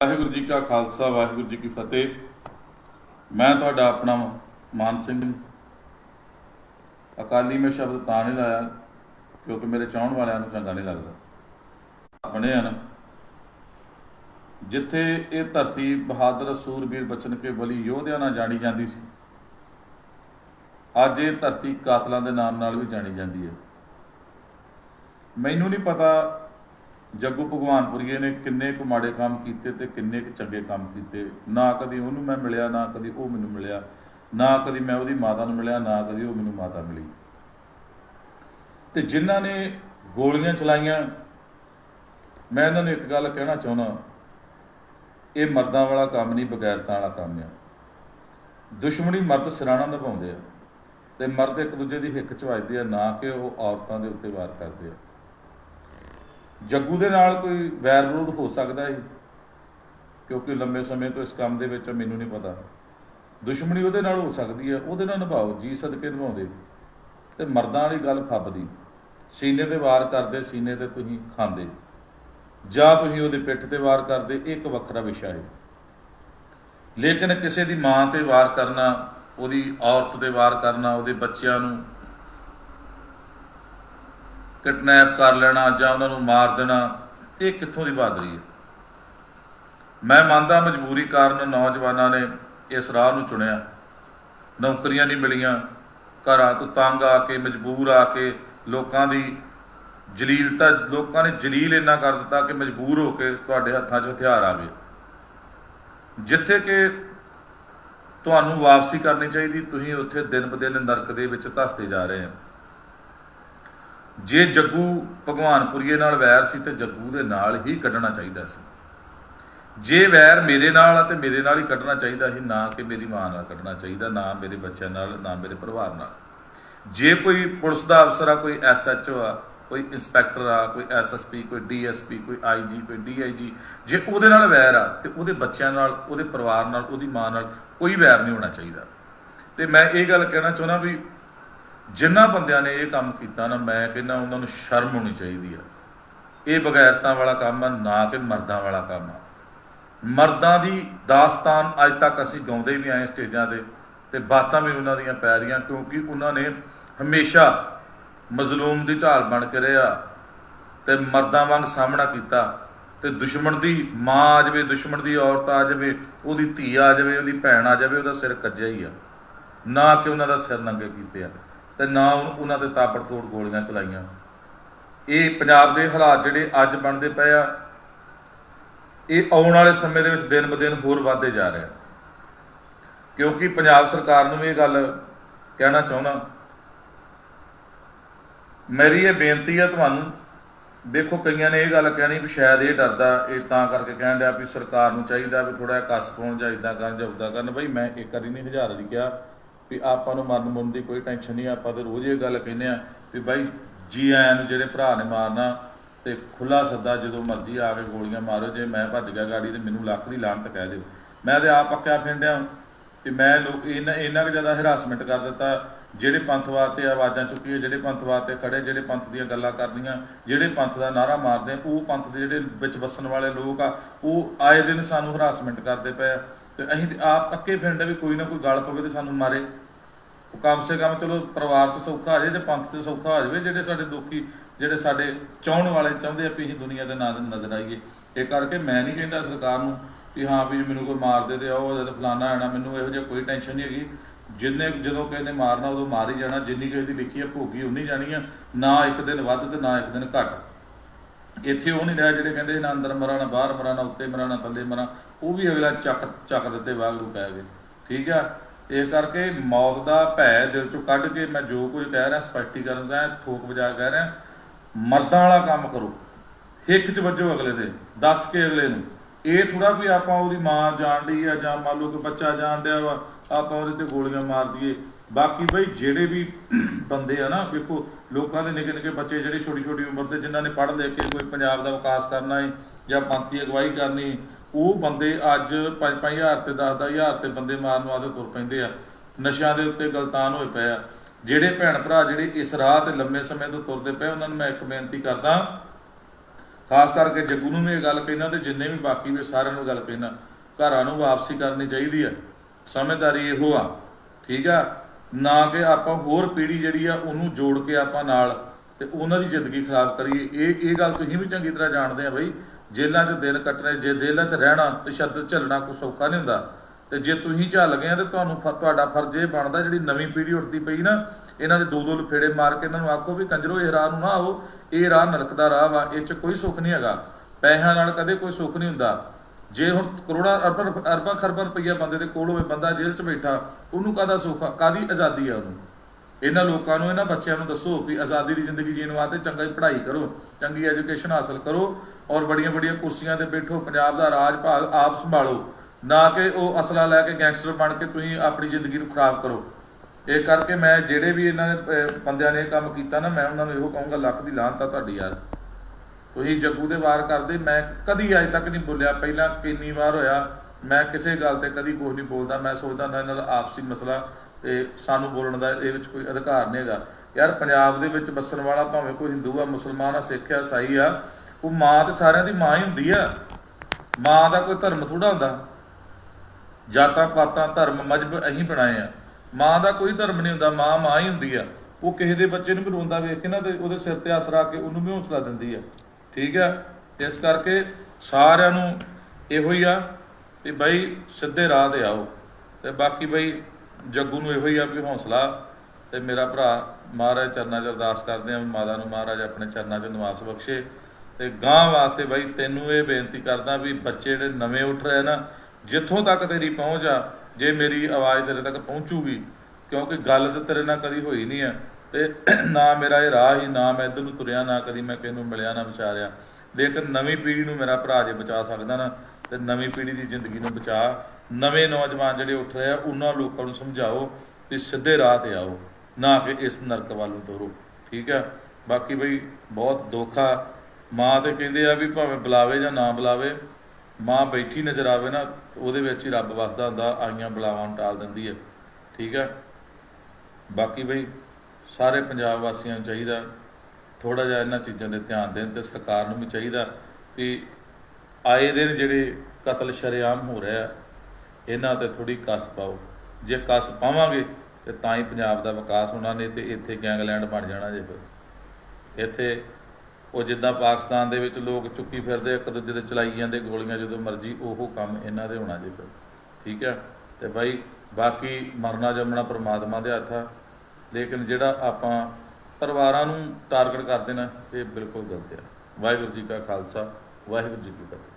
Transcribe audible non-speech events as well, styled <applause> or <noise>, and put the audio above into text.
ਵਾਹਿਗੁਰੂ ਜੀ ਕਾ ਖਾਲਸਾ, ਵਾਹਿਗੁਰੂ ਜੀ ਕੀ ਫਤਿਹ। ਮੈਂ ਤੁਹਾਡਾ ਆਪਣਾ ਮਾਨ ਸਿੰਘ ਅਕਾਲੀ ਮੈਂ ਸ਼ਬਦ ਤਾਂ ਨਹੀਂ ਲਾਇਆ, ਕਿਉਂਕਿ ਮੇਰੇ ਚਾਹਣ ਵਾਲਿਆਂ ਨੂੰ ਚੰਗਾ ਨਹੀਂ ਲੱਗਦਾ। ਆਪਣੇ ਹਨ। ਜਿੱਥੇ ਇਹ ਧਰਤੀ ਬਹਾਦਰ ਸੂਰਬੀਰ ਬਚਨ ਕੇ ਬਲੀ ਯੋਧਿਆਂ ਨਾਲ ਜਾਣੀ ਜਾਂਦੀ ਸੀ, ਅੱਜ ਇਹ ਧਰਤੀ ਕਾਤਲਾਂ ਦੇ ਨਾਮ ਨਾਲ ਵੀ ਜਾਣੀ ਜਾਂਦੀ ਹੈ। ਮੈਨੂੰ ਨਹੀਂ ਪਤਾ ਜੱਗੂ ਭਗਵਾਨਪੁਰੀਏ ਨੇ ਕਿੰਨੇ ਕੁ ਮਾੜੇ ਕੰਮ ਕੀਤੇ ਤੇ ਕਿੰਨੇ ਕੁ ਚੰਗੇ ਕੰਮ ਕੀਤੇ। ਨਾ ਕਦੀ ਉਹਨੂੰ ਮੈਂ ਮਿਲਿਆ, ਨਾ ਕਦੀ ਉਹ ਮੈਨੂੰ ਮਿਲਿਆ। ਨਾ ਕਦੀ ਮੈਂ ਉਹਦੀ ਮਾਤਾ ਨੂੰ ਮਿਲਿਆ, ਨਾ ਕਦੀ ਉਹ ਮੈਨੂੰ ਮਾਤਾ ਮਿਲੀ। ਤੇ ਜਿਨ੍ਹਾਂ ਨੇ ਗੋਲੀਆਂ ਚਲਾਈਆਂ, ਮੈਂ ਇਹਨਾਂ ਨੂੰ ਇੱਕ ਗੱਲ ਕਹਿਣਾ ਚਾਹੁੰਦਾ ਇਹ ਮਰਦਾਂ ਵਾਲਾ ਕੰਮ ਨਹੀਂ, ਬਗੈਰਤਾਂ ਵਾਲਾ ਕੰਮ ਆ। ਦੁਸ਼ਮਣੀ ਮਰਦ ਸਿਰਾਣਾ ਨਿਭਾਉਂਦੇ ਆ ਤੇ ਮਰਦ ਇੱਕ ਦੂਜੇ ਦੀ ਹਿੱਕ ਚ ਵੱਜਦੇ ਆ, ਨਾ ਕਿ ਉਹ ਔਰਤਾਂ ਦੇ ਉੱਤੇ ਵਾਰ ਕਰਦੇ ਆ। ਜੱਗੂ ਦੇ ਨਾਲ ਕੋਈ ਵੈਰ ਵਿਰੋਧ ਹੋ ਸਕਦਾ ਹੈ ਕਿਉਂਕਿ ਲੰਬੇ ਸਮੇਂ ਤੋਂ ਇਸ ਕੰਮ ਦੇ ਵਿੱਚ ਮੈਨੂੰ ਨਹੀਂ ਪਤਾ। ਦੁਸ਼ਮਣੀ ਉਹਦੇ ਨਾਲ ਹੋ ਸਕਦੀ ਹੈ, ਉਹਦੇ ਨਾਲ ਨਿਭਾਓ, ਜੀ ਸਦਕੇ ਨਿਭਾਉਂਦੇ। ਤੇ ਮਰਦਾਂ ਵਾਲੀ ਗੱਲ ਫੱਬਦੀ। ਸੀਨੇ ਤੇ ਵਾਰ ਕਰਦੇ, ਸੀਨੇ ਤੇ ਤੁਸੀਂ ਖਾਂਦੇ। ਜਾਂ ਤੁਸੀਂ ਉਹਦੇ ਪਿੱਠ ਤੇ ਵਾਰ ਕਰਦੇ, ਇਹ ਇੱਕ ਵੱਖਰਾ ਵਿਸ਼ਾ ਹੈ। ਲੇਕਿਨ ਕਿਸੇ ਦੀ ਮਾਂ ਤੇ ਵਾਰ ਕਰਨਾ, ਉਹਦੀ ਔਰਤ ਤੇ ਵਾਰ ਕਰਨਾ, ਉਹਦੇ ਬੱਚਿਆਂ ਨੂੰ ਕਿਡਨੈਪ ਕਰ ਲੈਣਾ ਜਾਂ ਉਹਨਾਂ ਨੂੰ ਮਾਰ ਦੇਣਾ, ਇਹ ਕਿੱਥੋਂ ਦੀ ਬਹਾਦਰੀ ਹੈ? ਮੈਂ ਮੰਨਦਾ ਮਜਬੂਰੀ ਕਾਰਨ ਨੌਜਵਾਨਾਂ ਨੇ ਇਸ ਰਾਹ ਨੂੰ ਚੁਣਿਆ। ਨੌਕਰੀਆਂ ਨਹੀਂ ਮਿਲੀਆਂ। ਘਰਾਂ ਤੋਂ ਤੰਗ ਆ ਕੇ, ਮਜਬੂਰ ਆ ਕੇ ਲੋਕਾਂ ਦੀ ਜਲੀਲਤਾ ਲੋਕਾਂ ਨੇ ਜਲੀਲ ਇੰਨਾ ਕਰ ਦਿੱਤਾ ਕਿ ਮਜਬੂਰ ਹੋ ਕੇ ਤੁਹਾਡੇ ਹੱਥਾਂ 'ਚ ਹਥਿਆਰ ਆਵੇ ਜਿੱਥੇ ਕਿ ਤੁਹਾਨੂੰ ਵਾਪਸੀ ਕਰਨੀ ਚਾਹੀਦੀ, ਤੁਸੀਂ ਉੱਥੇ ਦਿਨ ਬ ਦਿਨ ਨਰਕ ਦੇ ਵਿੱਚ ਧਸਦੇ ਜਾ ਰਹੇ ਹੋ। ਜੇ ਜੱਗੂ ਭਗਵਾਨਪੁਰੀਏ ਨਾਲ ਵੈਰ ਸੀ ਤੇ ਜੱਗੂ ਦੇ ਨਾਲ ਹੀ ਕੱਢਣਾ ਚਾਹੀਦਾ ਸੀ। ਜੇ ਵੈਰ ਮੇਰੇ ਨਾਲ ਆ ਤੇ ਮੇਰੇ ਨਾਲ ਹੀ ਕੱਢਣਾ ਚਾਹੀਦਾ ਸੀ, ਨਾ ਕਿ ਮੇਰੀ ਮਾਂ ਨਾਲ ਕੱਢਣਾ ਚਾਹੀਦਾ, ਨਾ ਮੇਰੇ ਬੱਚਿਆਂ ਨਾਲ, ਨਾ ਮੇਰੇ ਪਰਿਵਾਰ ਨਾਲ। ਜੇ ਕੋਈ ਪੁਲਿਸ ਦਾ ਅਫਸਰ ਆ, ਕੋਈ ਐਸਐਚਓ ਆ, ਕੋਈ ਇੰਸਪੈਕਟਰ ਆ, ਕੋਈ ਐਸਐਸਪੀ ਕੋਈ ਡੀਐਸਪੀ ਕੋਈ ਆਈਜੀ ਕੋਈ ਡੀਆਈਜੀ ਜੇ ਉਹਦੇ ਨਾਲ ਵੈਰ ਆ ਤੇ ਉਹਦੇ ਬੱਚਿਆਂ ਨਾਲ, ਉਹਦੇ ਪਰਿਵਾਰ ਨਾਲ, ਉਹਦੀ ਮਾਂ ਨਾਲ ਕੋਈ ਵੈਰ ਨਹੀਂ ਹੋਣਾ ਚਾਹੀਦਾ। ਤੇ ਮੈਂ ਇਹ ਗੱਲ ਕਹਿਣਾ ਚਾਹੁੰਦਾ ਵੀ ਜਿਨ੍ਹਾਂ ਬੰਦਿਆਂ ਨੇ ਇਹ ਕੰਮ ਕੀਤਾ ਨਾ, ਮੈਂ ਕਹਿੰਦਾ ਉਹਨਾਂ ਨੂੰ ਸ਼ਰਮ ਹੋਣੀ ਚਾਹੀਦੀ ਆ। ਇਹ ਬਗੈਰਤਾਂ ਵਾਲਾ ਕੰਮ ਆ, ਨਾ ਕਿ ਮਰਦਾਂ ਵਾਲਾ ਕੰਮ ਆ। ਮਰਦਾਂ ਦੀ ਦਾਸਤਾਨ ਅੱਜ ਤੱਕ ਅਸੀਂ ਗਾਉਂਦੇ ਵੀ ਆਏ ਸਟੇਜਾਂ ਤੇ ਤੇ ਬਾਤਾਂ ਵੀ ਉਹਨਾਂ ਦੀਆਂ ਪੈ ਰਹੀਆਂ, ਕਿਉਂਕਿ ਉਹਨਾਂ ਨੇ ਹਮੇਸ਼ਾ ਮਜ਼ਲੂਮ ਦੀ ਢਾਲ ਬਣ ਕੇ ਰਿਹਾ ਤੇ ਮਰਦਾਂ ਵਾਂਗ ਸਾਹਮਣਾ ਕੀਤਾ ਤੇ ਦੁਸ਼ਮਣ ਦੀ ਮਾਂ ਆ ਜਾਵੇ, ਦੁਸ਼ਮਣ ਦੀ ਔਰਤ ਆ ਜਾਵੇ, ਉਹਦੀ ਧੀ ਆ ਜਾਵੇ, ਉਹਦੀ ਭੈਣ ਆ ਜਾਵੇ, ਉਹਦਾ ਸਿਰ ਕੱਜਿਆ ਹੀ ਆ। ਨਾ ਕਿ ਉਹਨਾਂ ਦਾ ਸਿਰ ਨੰਗੇ ਕੀਤੇ ਆ। ਤੇ ਨਾ ਉਹ- ਉਹਨਾਂ ਤੇ ਤਾਬੜਤੋੜ ਗੋਲੀਆਂ ਚਲਾਈਆਂ। ਇਹ ਪੰਜਾਬ ਦੇ ਹਾਲਾਤ ਜਿਹੜੇ ਅੱਜ ਬਣਦੇ ਪਏ ਆ, ਇਹ ਆਉਣ ਵਾਲੇ ਸਮੇਂ ਦੇ ਵਿੱਚ ਦਿਨ ਬ ਦਿਨ ਹੋਰ ਵਧਦੇ ਜਾ ਰਹੇ ਆ। ਕਿਉਂਕਿ ਪੰਜਾਬ ਸਰਕਾਰ ਨੂੰ ਵੀ ਇਹ ਗੱਲ ਕਹਿਣਾ ਚਾਹੁੰਦਾ। ਮੇਰੀ ਇਹ ਬੇਨਤੀ ਹੈ ਤੁਹਾਨੂੰ ਦੇਖੋ ਕਈਆਂ ਨੇ ਇਹ ਗੱਲ ਕਹਿਣੀ ਵੀ ਸ਼ਾਇਦ ਇਹ ਡਰਦਾ, ਇਹ ਤਾਂ ਕਰਕੇ ਕਹਿਣ ਡਿਆ ਵੀ ਸਰਕਾਰ ਨੂੰ ਚਾਹੀਦਾ ਵੀ ਥੋੜਾ ਜਿਹਾ ਕਸ ਪਾਉਣ ਜਾਂ ਇਦਾਂ ਕਰਨ ਜਾਂ ਉਦਾਂ ਕਰਨ। ਬਈ ਮੈਂ ਇੱਕ ਵਾਰੀ ਨਹੀਂ ਹਜ਼ਾਰ ਵਾਰੀ ਕਿਹਾ ਵੀ ਆਪਾਂ ਨੂੰ ਮਰਨ ਮੁਰਨ ਦੀ ਕੋਈ ਟੈਨਸ਼ਨ ਨਹੀਂ, ਆਪਾਂ ਤਾਂ ਰੋਜ਼ ਇਹ ਗੱਲ ਕਹਿੰਦੇ ਆ ਵੀ ਬਾਈ ਜੀ ਆਇਆਂ ਨੂੰ ਜਿਹੜੇ ਭਰਾ ਨੇ ਮਾਰਨਾ ਤੇ ਖੁੱਲਾ ਸੱਦਾ ਜਦੋਂ ਮਰਜ਼ੀ ਆ ਕੇ ਗੋਲੀਆਂ ਮਾਰੋ, ਜੇ ਮੈਂ ਭੱਜ ਗਿਆ ਗਾੜੀ ਤੇ ਮੈਨੂੰ ਲੱਖ ਦੀ ਲਾਂਤ ਕਹਿ ਦਿਓ। ਮੈਂ ਤੇ ਆਪ ਪੱਕਿਆ ਫਿੰਡਿਆ ਤੇ ਮੈਂ ਲੋਕ ਇਹਨਾਂ ਇਹਨਾਂ ਕੁ ਜ਼ਿਆਦਾ ਹਰਾਸਮੈਂਟ ਕਰ ਦਿੱਤਾ, ਜਿਹੜੇ ਪੰਥ ਵਾਸਤੇ ਆਵਾਜ਼ਾਂ ਚੁੱਕੀਆਂ, ਜਿਹੜੇ ਪੰਥ ਵਾਸਤੇ ਖੜੇ, ਜਿਹੜੇ ਪੰਥ ਦੀਆਂ ਗੱਲਾਂ ਕਰਦੀਆਂ ਜਿਹੜੇ ਪੰਥ ਦਾ ਨਾਰਾ ਮਾਰਦੇ ਉਹ ਪੰਥ ਦੇ ਜਿਹੜੇ ਵਿੱਚ ਵਸਣ ਵਾਲੇ ਲੋਕ ਆ, ਉਹ ਆਏ ਦਿਨ ਸਾਨੂੰ ਹਰਾਸਮੈਂਟ ਕਰਦੇ ਪਏ ਆ। ਤੇ ਅਸੀਂ ਤੇ ਆਪ ਅੱਕੇ ਫਿਰਦੇ ਵੀ ਕੋਈ ਨਾ ਕੋਈ ਗੱਲ ਪਵੇ ਤੇ ਸਾਨੂੰ ਮਾਰੇ। ਕਮ ਸੇ ਕਮ ਚਲੋ ਪਰਿਵਾਰ ਤੋਂ ਸੌਖਾ ਆ ਜਾਏ ਤੇ ਪੰਥ ਤੇ ਸੌਖਾ ਆ ਜਾਵੇ, ਜਿਹੜੇ ਸਾਡੇ ਦੁਖੀ, ਜਿਹੜੇ ਸਾਡੇ ਚਾਹਣ ਵਾਲੇ ਚਾਹੁੰਦੇ ਆ ਵੀ ਅਸੀਂ ਦੁਨੀਆ ਦੇ ਨਾਂ ਨਜ਼ਰ ਆਈਏ। ਇਹ ਕਰਕੇ ਮੈਂ ਨਹੀਂ ਕਹਿੰਦਾ ਸਰਕਾਰ ਨੂੰ ਵੀ ਹਾਂ ਵੀ ਮੈਨੂੰ ਕੋਈ ਮਾਰ ਦੇ ਤੇ ਉਹ ਜਦ ਫਲਾਣਾ ਆਣਾ, ਮੈਨੂੰ ਇਹੋ ਜਿਹਾ ਕੋਈ ਟੈਨਸ਼ਨ ਨਹੀਂ ਹੈਗੀ। ਜਿੰਨੇ ਜਦੋਂ ਕਿਸੇ ਨੇ ਮਾਰਨਾ, ਉਦੋਂ ਮਾਰ ਹੀ ਜਾਣਾ, ਜਿੰਨੀ ਕਿਸੇ ਦੀ ਲਿਖੀ ਆ, ਭੋਗੀ ਉਨੀ ਜਾਣੀ ਆ, ਨਾ ਇੱਕ ਦਿਨ ਵੱਧ ਤੇ ਨਾ ਇੱਕ ਦਿਨ ਘੱਟ। ਇੱਥੇ ਉਹ ਨਹੀਂ ਰਿਹਾ ਜਿਹੜੇ ਕਹਿੰਦੇ ਨਾ ਅੰਦਰ ਮਰਾਂ ਨਾ ਬਾਹਰ ਮਰਾਂ ਨਾ ਉੱਤੇ ਮਰਾਂ ਨਾ ਥੱਲੇ ਮਰਾਂ ਉਹ ਵੀ ਅਗਲਾ ਚੱਕ ਚੱਕ ਦਿੱਤੇ ਵਾਂਗੂ ਪੈ ਗਏ। ਠੀਕ ਆ? ਇਸ ਕਰਕੇ ਮੌਤ ਦਾ ਭੈ ਦਿਲ ਚੋਂ ਕੱਢ ਕੇ ਮੈਂ ਜੋ ਕੁਝ ਕਹਿ ਰਿਹਾ, ਸਪਸ਼ਟੀਕਰਨ ਦਾ ਥੋਕ ਵਜਾ ਕਹਿ ਰਿਹਾ, ਮਰਦਾਂ ਵਾਲਾ ਕੰਮ ਕਰੋ। ਹਿੱਕ ਚ ਵੱਜੋ ਅਗਲੇ ਦੇ, ਦੱਸ ਕੇ ਅਗਲੇ ਨੂੰ। ਇਹ ਥੋੜਾ ਵੀ ਆਪਾਂ ਉਹਦੀ ਮਾਂ ਜਾਣਦੀ ਆ ਜਾਂ ਮੰਨ ਲਓ ਕਿ ਬੱਚਾ ਜਾਣਦਿਆ ਵਾ, ਆਪਾਂ ਉਹਦੇ ਤੇ ਗੋਲੀਆਂ ਮਾਰ ਦਈਏ। ਬਾਕੀ ਬਈ ਜਿਹੜੇ ਵੀ ਬੰਦੇ ਆ ਨਾ, ਵੇਖੋ, ਲੋਕਾਂ ਦੇ ਨਿੱਕੇ ਨਿੱਕੇ ਬੱਚੇ ਜਿਹੜੇ ਛੋਟੀ ਛੋਟੀ ਉਮਰ ਦੇ, ਜਿਨ੍ਹਾਂ ਨੇ ਪੜ੍ਹ ਲਿਖ ਕੇ ਕੋਈ ਪੰਜਾਬ ਦਾ ਵਿਕਾਸ ਕਰਨਾ ਹੈ ਜਾਂ ਪੰਥੀ ਅਗਵਾਈ ਕਰਨੀ ਉਹ ਬੰਦੇ ਅੱਜ 5-5000 ਤੇ 10-10000 ਤੇ ਬੰਦੇ ਮਾਰਨ ਵਾਸਤੇ ਤੁਰ ਪੈਂਦੇ ਆ। ਨਸ਼ਿਆਂ ਦੇ ਉੱਤੇ ਗਲਤਾਨ ਹੋਏ ਪਏ ਆ। ਜਿਹੜੇ ਭੈਣ ਭਰਾ ਜਿਹੜੇ ਇਸ ਰਾਹ ਤੇ ਲੰਮੇ ਸਮੇਂ ਤੋਂ ਤੁਰਦੇ ਪਏ, ਉਹਨਾਂ ਨੂੰ ਮੈਂ ਇੱਕ ਬੇਨਤੀ ਕਰਦਾ। ਖਾਸ ਕਰਕੇ ਜੱਗੂ ਨੂੰ ਵੀ ਇਹ ਗੱਲ ਕਹਿਣਾ ਤੇ ਜਿੰਨੇ ਵੀ ਬਾਕੀ ਵੀ ਸਾਰਿਆਂ ਨੂੰ ਗੱਲ ਕਹਿਣਾ। ਘਰਾਂ ਨੂੰ ਵਾਪਸੀ ਕਰਨੀ ਚਾਹੀਦੀ ਆ। ਸਮਝਦਾਰੀ ਇਹੋ ਆ। ਠੀਕ ਆ? ਨਾ ਕਿ ਆਪਾਂ ਹੋਰ ਪੀੜੀ ਜਿਹੜੀ ਆ, ਉਹਨੂੰ ਜੋੜ ਕੇ ਆਪਾਂ ਨਾਲ ਤੇ ਉਹਨਾਂ ਦੀ ਜ਼ਿੰਦਗੀ ਖਰਾਬ ਕਰੀਏ। ਇਹ ਇਹ ਗੱਲ ਤੁਸੀਂ ਵੀ ਚੰਗੀ ਤਰ੍ਹਾਂ ਜਾਣਦੇ ਆ ਬਈ। ਜੇਲ੍ਹਾਂ 'ਚ ਦਿਨ ਕੱਟਣੇ ਜੇ ਜੇਲ੍ਹਾਂ 'ਚ ਰਹਿਣਾ ਤੇ ਸ਼ਬਦ ਝੱਲਣਾ ਕੋਈ ਸੌਖਾ ਨਹੀਂ ਹੁੰਦਾ। ਤੇ ਜੇ ਤੁਸੀਂ ਝੱਲ ਗਏ ਤੇ ਤੁਹਾਨੂੰ ਤੁਹਾਡਾ ਫਰਜ਼ ਇਹ ਬਣਦਾ, ਜਿਹੜੀ ਨਵੀਂ ਪੀੜ੍ਹੀ ਉੱਠਦੀ ਪਈ ਨਾ, ਇਹਨਾਂ ਦੇ ਦੋ ਦੋ ਲਫੇੜੇ ਮਾਰ ਕੇ ਇਹਨਾਂ ਨੂੰ ਆਖੋ ਵੀ ਕੰਜਰੋ, ਇਹ ਰਾਹ ਨੂੰ ਨਾ ਆਓ ਇਹ ਰਾਹ ਨਰਕ ਦਾ ਰਾਹ ਵਾ, ਇਹ 'ਚ ਕੋਈ ਸੁੱਖ ਨਹੀਂ ਹੈਗਾ। ਪੈਸਿਆਂ ਨਾਲ ਕਦੇ ਕੋਈ ਸੁੱਖ ਨਹੀਂ ਹੁੰਦਾ। ਜੇ ਹੁਣ ਕਰੋੜਾਂ, ਅਰਬਾਂ ਅਰਬਾਂ ਖਰਬਾਂ ਰੁਪਈਆ ਬੰਦੇ ਦੇ ਕੋਲ ਹੋਵੇ, ਬੰਦਾ ਜੇਲ੍ਹ 'ਚ ਬੈਠਾ, ਉਹਨੂੰ ਕਾਹਦਾ ਸੁੱਖ ਆ? ਕਾਦੀ ਆਜ਼ਾਦੀ ਆ ਉਹਨੂੰ? ਇਹਨਾਂ ਲੋਕਾਂ ਨੂੰ, ਇਹਨਾਂ ਬੱਚਿਆਂ ਨੂੰ ਦੱਸੋ ਵੀ ਆਜ਼ਾਦੀ ਦੀ ਜ਼ਿੰਦਗੀ ਜੀਣ ਵਾਸਤੇ ਚੰਗੀ ਪੜ੍ਹਾਈ ਕਰੋ, ਚੰਗੀ ਐਜੂਕੇਸ਼ਨ ਹਾਸਲ ਕਰੋ ਔਰ ਬੜੀਆਂ ਬੜੀਆਂ ਕੁਰਸੀਆਂ ਤੇ ਬੈਠੋ, ਪੰਜਾਬ ਦਾ ਰਾਜ ਭਾਗ ਆਪ ਸੰਭਾਲੋ। ਨਾ ਕਿ ਉਹ ਅਸਲਾ ਲੈ ਕੇ ਗੈਂਗਸਟਰ ਬਣ ਕੇ ਤੁਸੀਂ ਆਪਣੀ ਜ਼ਿੰਦਗੀ ਨੂੰ ਖਰਾਬ ਕਰੋ। ਇਹ ਕਰਕੇ ਮੈਂ ਜਿਹੜੇ ਵੀ ਇਹਨਾਂ ਦੇ ਬੰਦਿਆਂ ਨੇ ਇਹ ਕੰਮ ਕੀਤਾ ਨਾ, ਮੈਂ ਉਹਨਾਂ ਨੂੰ ਇਹੋ ਕਹੂੰਗਾ, ਲੱਖ ਦੀ ਲਾਹਨਤ ਆ ਤੁਹਾਡੀ ਯਾਰ। ਤੁਸੀਂ ਜੱਗੂ ਦੇ ਵਾਰ ਕਰਦੇ, ਮੈਂ ਕਦੀ ਅਜੇ ਤੱਕ ਨਹੀਂ ਬੋਲਿਆ, ਪਹਿਲਾਂ ਕਿੰਨੀ ਵਾਰ ਹੋਇਆ, ਮੈਂ ਕਿਸੇ ਗੱਲ ਤੇ ਕਦੀ ਕੁਝ ਨਹੀਂ ਬੋਲਦਾ, ਮੈਂ ਸੋਚਦਾ ਨਾ ਇਹਨਾਂ ਦਾ ਆਪਸੀ ਮਸਲਾ ਤੇ ਸਾਨੂੰ ਬੋਲਣ ਦਾ ਇਹ ਵਿੱਚ ਕੋਈ ਅਧਿਕਾਰ ਨਹੀਂ ਹੈਗਾ। ਯਾਰ, ਪੰਜਾਬ ਦੇ ਵਿੱਚ ਵੱਸਣ ਵਾਲਾ ਭਾਵੇਂ ਕੋਈ ਹਿੰਦੂ ਆ, ਮੁਸਲਮਾਨ ਆ, ਸਿੱਖ ਆ, ਈਸਾਈ ਆ, ਉਹ ਮਾਂ ਤੇ ਸਾਰਿਆਂ ਦੀ ਮਾਂ ਹੀ ਹੁੰਦੀ ਆ। ਮਾਂ ਦਾ ਕੋਈ ਧਰਮ ਥੋੜਾ ਹੁੰਦਾ। ਜਾਤਾਂ ਪਾਤਾਂ, ਧਰਮ ਮਜਬ ਅਹੀਂ ਬਣਾਏ ਆ। ਮਾਂ ਦਾ ਕੋਈ ਧਰਮ ਨਹੀਂ ਹੁੰਦਾ, ਮਾਂ ਮਾਂ ਹੀ ਹੁੰਦੀ ਆ। ਉਹ ਕਿਸੇ ਦੇ ਬੱਚੇ ਨੂੰ ਵੀ ਰੋਂਦਾ ਵੇਖ ਕੇ ਨਾ ਤੇ ਉਹਦੇ ਸਿਰ ਤੇ ਹੱਥ ਰੱਖ ਕੇ ਉਹਨੂੰ ਵੀ ਹੌਸਲਾ ਦਿੰਦੀ ਆ। ਠੀਕ ਆ? ਇਸ ਕਰਕੇ ਸਾਰਿਆਂ ਨੂੰ ਇਹੋ ਹੀ ਆ ਕਿ ਬਈ ਸਿੱਧੇ ਰਾਹ ਤੇ ਆਓ। ਤੇ ਬਾਕੀ ਬਈ ਜੱਗੂ ਨੂੰ ਇਹੋ ਹੀ ਆ ਵੀ ਹੌਸਲਾ ਤੇ ਮੇਰਾ ਭਰਾ ਮਹਾਰਾਜ ਚਰਨਾਂ 'ਚ ਅਰਦਾਸ ਕਰਦੇ ਆ ਮਾਤਾ ਨੂੰ ਮਹਾਰਾਜ ਆਪਣੇ ਚਰਨਾਂ 'ਚ ਨਿਵਾਸ ਬਖਸ਼ੇ ਤੇ ਗਾਂ ਵਾਸਤੇ ਬਾਈ ਤੈਨੂੰ ਇਹ ਬੇਨਤੀ ਕਰਦਾ ਵੀ ਬੱਚੇ ਜਿਹੜੇ ਨਵੇਂ ਉੱਠ ਰਹੇ ਨਾ, ਜਿੱਥੋਂ ਤੱਕ ਤੇਰੀ ਪਹੁੰਚ ਆ, ਜੇ ਮੇਰੀ ਆਵਾਜ਼ ਤੇਰੇ ਤੱਕ ਪਹੁੰਚੂਗੀ, ਕਿਉਂਕਿ ਗੱਲ ਤਾਂ ਤੇਰੇ ਨਾਲ ਕਦੀ ਹੋਈ ਨਹੀਂ ਆ ਤੇ <clears throat> ਨਾ ਮੇਰਾ ਇਹ ਰਾਹ ਹੀ, ਨਾ ਮੈਂ ਇੱਧਰ ਨੂੰ ਤੁਰਿਆ, ਨਾ ਕਦੀ ਮੈਂ ਕਿਸੇ ਨੂੰ ਮਿਲਿਆ, ਨਾ ਵਿਚਾਰਿਆ। ਲੇਕਿਨ ਨਵੀਂ ਪੀੜ੍ਹੀ ਨੂੰ ਮੇਰਾ ਭਰਾ ਜੇ ਬਚਾ ਸਕਦਾ ਨਾ ਤੇ ਨਵੀਂ ਪੀੜ੍ਹੀ ਦੀ ਜ਼ਿੰਦਗੀ ਨੂੰ ਬਚਾ। ਨਵੇਂ ਨੌਜਵਾਨ ਜਿਹੜੇ ਉੱਠ ਰਹੇ ਆ, ਉਹਨਾਂ ਲੋਕਾਂ ਨੂੰ ਸਮਝਾਓ ਕਿ ਸਿੱਧੇ ਰਾਹ ਤੇ ਆਓ, ਨਾ ਕਿ ਇਸ ਨਰਕ ਵੱਲ ਨੂੰ ਤੋਰੋ ਠੀਕ ਆ? ਬਾਕੀ ਬਈ ਬਹੁਤ ਦੁੱਖ ਆ ਮਾਂ ਤੇ ਕਹਿੰਦੇ ਆ ਵੀ ਭਾਵੇਂ ਬੁਲਾਵੇ ਜਾਂ ਨਾ ਬੁਲਾਵੇ, ਮਾਂ ਬੈਠੀ ਨਜ਼ਰ ਆਵੇ ਨਾ, ਉਹਦੇ ਵਿੱਚ ਹੀ ਰੱਬ ਵਸਦਾ ਹੁੰਦਾ, ਆਈਆਂ ਬੁਲਾਵਾਂ ਟਾਲ ਦਿੰਦੀ ਹੈ ਠੀਕ ਹੈ ਬਾਕੀ ਬਈ ਸਾਰੇ ਪੰਜਾਬ ਵਾਸੀਆਂ ਨੂੰ ਚਾਹੀਦਾ ਥੋੜਾ ਜਿਹਾ ਇਹਨਾਂ ਚੀਜ਼ਾਂ ਦੇ ਧਿਆਨ ਦੇਣ ਤੇ ਸਰਕਾਰ ਨੂੰ ਵੀ ਚਾਹੀਦਾ ਕਿ ਆਏ ਦਿਨ ਜਿਹੜੇ ਕਤਲ ਸ਼ਰੇਆਮ ਹੋ ਰਿਹਾ, ਇਹਨਾਂ ਤੇ ਥੋੜੀ ਕਸ ਪਾਓ। ਜੇ ਕਸ ਪਾਵਾਂਗੇ, ਤੇ ਤਾਂ ਹੀ ਪੰਜਾਬ ਦਾ ਵਿਕਾਸ ਹੋਣਾ, ਨਹੀਂ ਤੇ ਇੱਥੇ ਗੈਂਗਲੈਂਡ ਬਣ ਜਾਣਾ ਜੇ ਫਿਰ। ਇੱਥੇ ਉਹ ਜਿੱਦਾਂ ਪਾਕਿਸਤਾਨ ਦੇ ਵਿੱਚ ਲੋਕ ਚੁੱਕੀ ਫਿਰਦੇ, ਇੱਕ ਦੂਜੇ ਤੇ ਚਲਾਈ ਜਾਂਦੇ ਗੋਲੀਆਂ ਜਦੋਂ ਮਰਜ਼ੀ, ਉਹ ਕੰਮ ਇਹਨਾਂ ਦੇ ਹੋਣਾ ਜੇ ਫਿਰ। ਠੀਕ ਹੈ? ਤੇ ਭਾਈ ਬਾਕੀ ਮਰਨਾ ਜੰਮਣਾ ਪਰਮਾਤਮਾ ਦੇ ਹੱਥ ਆ ਲੇਕਿਨ ਜਿਹੜਾ ਆਪਾਂ ਪਰਿਵਾਰਾਂ ਨੂੰ ਟਾਰਗੇਟ ਕਰਦੇ ਨਾ, ਇਹ ਬਿਲਕੁਲ ਗਲਤ ਆ। ਵਾਹਿਗੁਰੂ ਜੀ ਕਾ ਖਾਲਸਾ। ਵਾਹਿਗੁਰੂ ਜੀ ਕੀ ਫਤਿਹ।